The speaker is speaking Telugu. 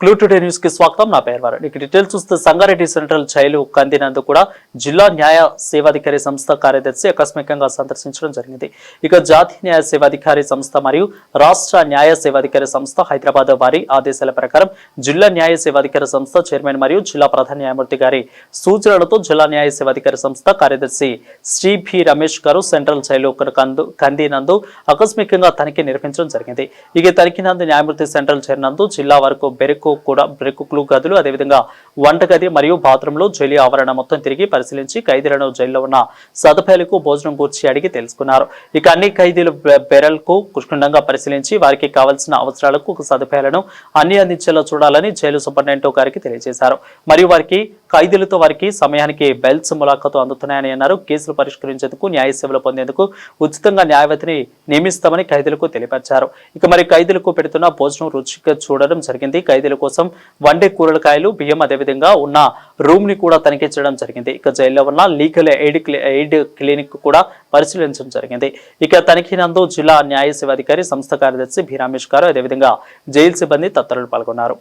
క్లూ టుడే న్యూస్కి స్వాగతం. నా పేరు వారు ఇక డీటెయిల్స్ చూస్తే సంగారెడ్డి సెంట్రల్ జైలు కందినందు కూడా జిల్లా న్యాయ సేవాధికారి సంస్థ కార్యదర్శి ఆకస్మికంగా సందర్శించడం జరిగింది. ఇక జాతీయ న్యాయ సేవాధికారి సంస్థ మరియు రాష్ట్ర న్యాయ సేవాధికారి సంస్థ హైదరాబాద్ వారి ఆదేశాల ప్రకారం జిల్లా న్యాయ సేవాధికారి సంస్థ చైర్మన్ మరియు జిల్లా ప్రధాన న్యాయమూర్తి గారి సూచనలతో జిల్లా న్యాయ సేవాధికారి సంస్థ కార్యదర్శి శ్రీ భి రమేష్ గారు సెంట్రల్ జైలు కందు కందినందు ఆకస్మికంగా తనిఖీ నిర్వహించడం జరిగింది. ఇక తనిఖీ నందు న్యాయమూర్తి సెంట్రల్ చేరినందు జిల్లా వరకు బెరుకు కూడా బెరుకులు గదులు అదేవిధంగా వంటగది మరియు బాత్రూంలో జైలు ఆవరణ మొత్తం తిరిగి పరిశీలించి ఖైదీలను జైల్లో ఉన్న సదుపాయాలకు భోజనం గూర్చి అడిగి తెలుసుకున్నారు. ఇక అన్ని ఖైదీలు బెరల్కు క్షుణ్ణంగా పరిశీలించి వారికి కావాల్సిన అవసరాలకు సదుపాయాలను అన్ని అందించేలా చూడాలని జైలు సూపరింటెండెంట్ గారికి తెలియజేశారు. మరియు వారికి ఖైదీలతో వారికి సమయానికి బెల్స్ ములాఖాతు అందుతున్నాయని అన్నారు. కేసులు పరిష్కరించేందుకు న్యాయ సేవలు పొందేందుకు ఉచితంగా న్యాయవాదిని నియమిస్తామని ఖైదీలకు తెలియపరిచారు. ఇక మరి ఖైదీలకు పెడుతున్న భోజనం రుచిగా చూడడం జరిగింది. ఖైదీల కోసం వండే కూరగాయలు బియ్యం అదేవిధంగా ఉన్న రూమ్ని కూడా తనిఖీ చేయడం జరిగింది. ఇక జైల్లో ఉన్న లీగల్ ఎయిడ్ ఎయిడ్ క్లినిక్ కూడా పరిశీలించడం జరిగింది. ఇక తనిఖీ నందు జిల్లా న్యాయ సేవాధికారి సంస్థ కార్యదర్శి భీరామేష్ గారు అదేవిధంగా జైలు సిబ్బంది తదితరులు పాల్గొన్నారు.